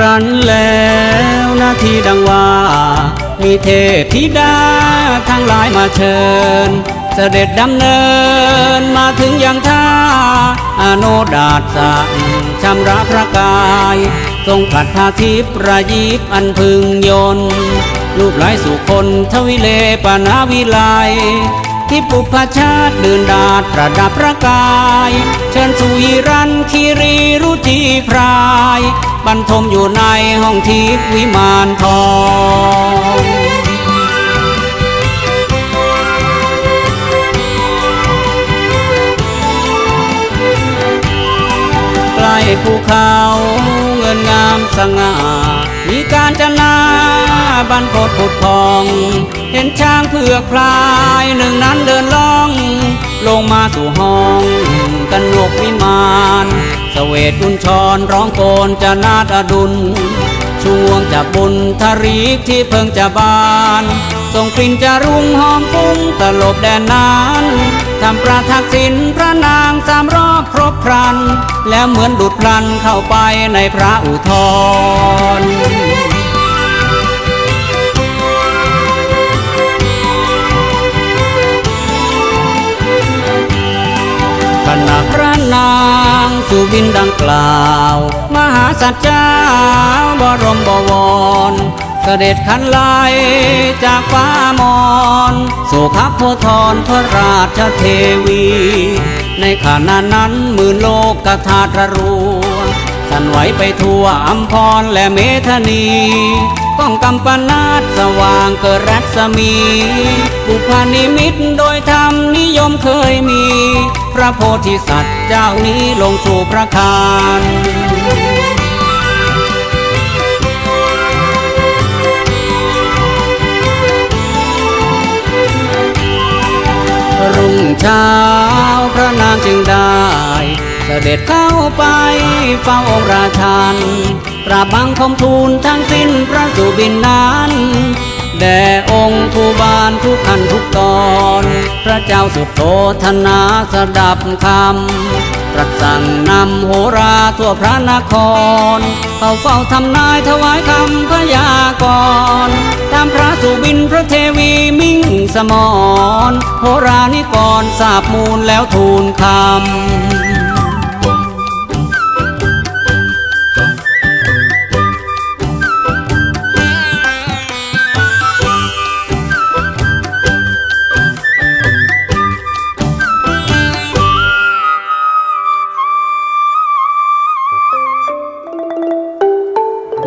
รันแล้วนาทีดังว่า มีเทพธิดาทั้งหลายมาเชิญ เสด็จดำเนินมาถึงยังท่าอโนดาตสั่งชำระพระกาย ทรงผลัดพาทิพย์ระยิบอันพึงยนรูปหลายสุคนทวิเลปนาวิไล ที่ปุพชาติเดื่นดาดประดับพระกาย เชิญสุยรันคีรีรุจีพราย บรรทมอยู่ในห้องทิพวิมานทองใกล้ภูเขาเงินงามสง่า มีการจนา บันโคตรผุดพอง เห็นช้างเผือกพลายหนึ่งนั้นเดินล่อง ลงมาสู่ห้องกันโลกวิมานสเวตกุญชรร้องโกนจะนาดอดุลช่วงจะบุญทารีกที่เพิ่งจะบานส่งกลิ่นจะรุ่งหอมฟุ้งตลบแดนนานทำประทักษิณพระนางสามรอบครบครัน แล้วเหมือนดุดพลันเข้าไปในพระอุทธร สุบินดังกล่าว มหาสัจเจ้าบรมบวร เสด็จขันไลจากฟ้ามอนสู่ขับโพธรพระราชเทวี ในขณะนั้นหมื่นโลกกธาตรรู้ สั่นไหวไปทั่วอัมพรและเมธนีก้องกำปนาตสว่างเกิดรัศมีบุพานิมิตโดยธรรมนิยมเคยมี พระโพธิสัตว์เจ้านี้ลงสู่พระคานรุ่งเช้าพระนางจึงได้ สด็จเข้าไปเฝ้าองค์ราชันกราบบังคมทูลทั้งสิ้นพระสุบินนั้นแด่องค์ผู้บานทุกขันทุกตอน พระเจ้าสุดโทธนาสดับคำตรัสสั่งนำโหราทั่วพระนคร เข้าเฝ้าทำนายถวายคำพยากรณ์ตามพระสุบินพระเทวีมิ่งสมรโหรานิกรทราบมูลแล้วทูลคำ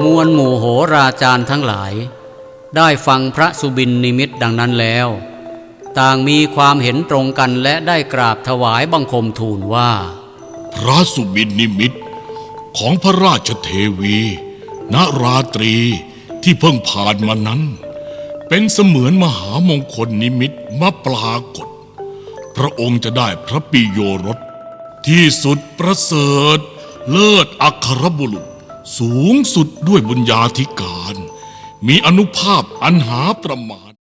มวลหมู่โหราจารย์ทั้งหลาย ได้ฟังพระสุบินนิมิตดังนั้นแล้ว ต่างมีความเห็นตรงกันและได้กราบถวายบังคมทูลว่า พระสุบินนิมิตของพระราชเทวีณราตรีที่เพิ่งผ่านมานั้น เป็นเสมือนมหามงคลนิมิตมาปรากฏ พระองค์จะได้พระปิโยรสที่สุดประเสริฐเลิศอัครบุรุษ สูงสุดด้วยบุญญาธิการ มีอนุภาพอันหาประมาณ